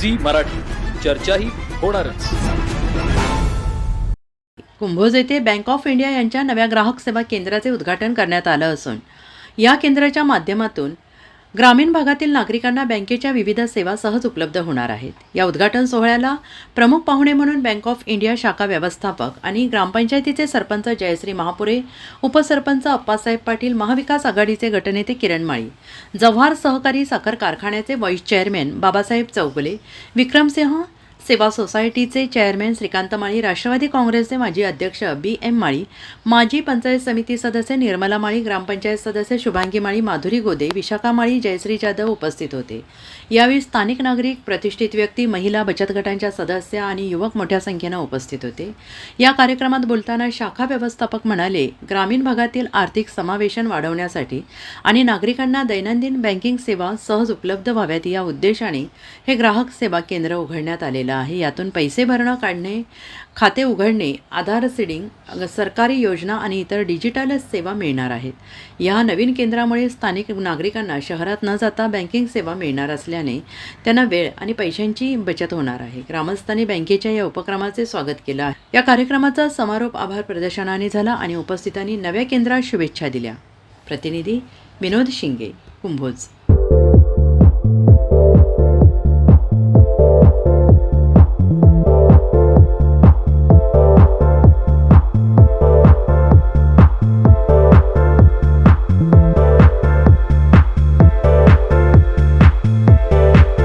Zee Marathi. चर्चाही होणारच. कुंभोज येथे बँक ऑफ इंडिया यांच्या नव्या ग्राहक सेवा केंद्राचे उद्घाटन करण्यात आलं असून या केंद्राच्या माध्यमातून ग्रामीण भागातील नागरिकांना बँकेच्या विविध सेवा सहज उपलब्ध होणार आहेत. या उद्घाटन सोहळ्याला प्रमुख पाहुणे म्हणून बँक ऑफ इंडिया शाखा व्यवस्थापक आणि ग्रामपंचायतीचे सरपंच जयश्री महापुरे उपसरपंच अप्पासाहेब पाटील महाविकास आघाडीचे गटनेते किरण माळी जव्हार सहकारी साखर कारखान्याचे व्हाईस चेअरमॅन बाबासाहेब चौगुले विक्रमसिंह सेवा सोसायटीचे चेअरमॅन श्रीकांत माळी राष्ट्रवादी काँग्रेसचे माजी अध्यक्ष बी एम माळी माजी पंचायत समिती सदस्य निर्मला माळी ग्रामपंचायत सदस्य शुभांगी माळी माधुरी गोदे विशाखा माळी जयश्री जाधव उपस्थित होते. यावेळी स्थानिक नागरिक प्रतिष्ठित व्यक्ती महिला बचत गटांच्या सदस्य आणि युवक मोठ्या संख्येनं उपस्थित होते. या कार्यक्रमात बोलताना शाखा व्यवस्थापक म्हणाले ग्रामीण भागातील आर्थिक समावेशन वाढवण्यासाठी आणि नागरिकांना दैनंदिन बँकिंग सेवा सहज उपलब्ध व्हाव्यात या उद्देशाने हे ग्राहक सेवा केंद्र उघडण्यात आलेलं आहे. यातून पैसे भरणं काढणे खाते उघडणे आधार सीडिंग सरकारी योजना आणि इतर डिजिटल सेवा मिळणार आहेत. या नवीन केंद्रामुळे स्थानिक नागरिकांना शहरात न जाता बँकिंग सेवा मिळणार असल्याने त्यांना वेळ आणि पैशांची बचत होणार आहे. ग्रामस्थांनी बँकेच्या या उपक्रमाचे स्वागत केलं आहे. या कार्यक्रमाचा समारोप आभार प्रदर्शनाने झाला आणि उपस्थितांनी नव्या केंद्रात शुभेच्छा दिल्या. प्रतिनिधी विनोद शिंगे कुंभोज.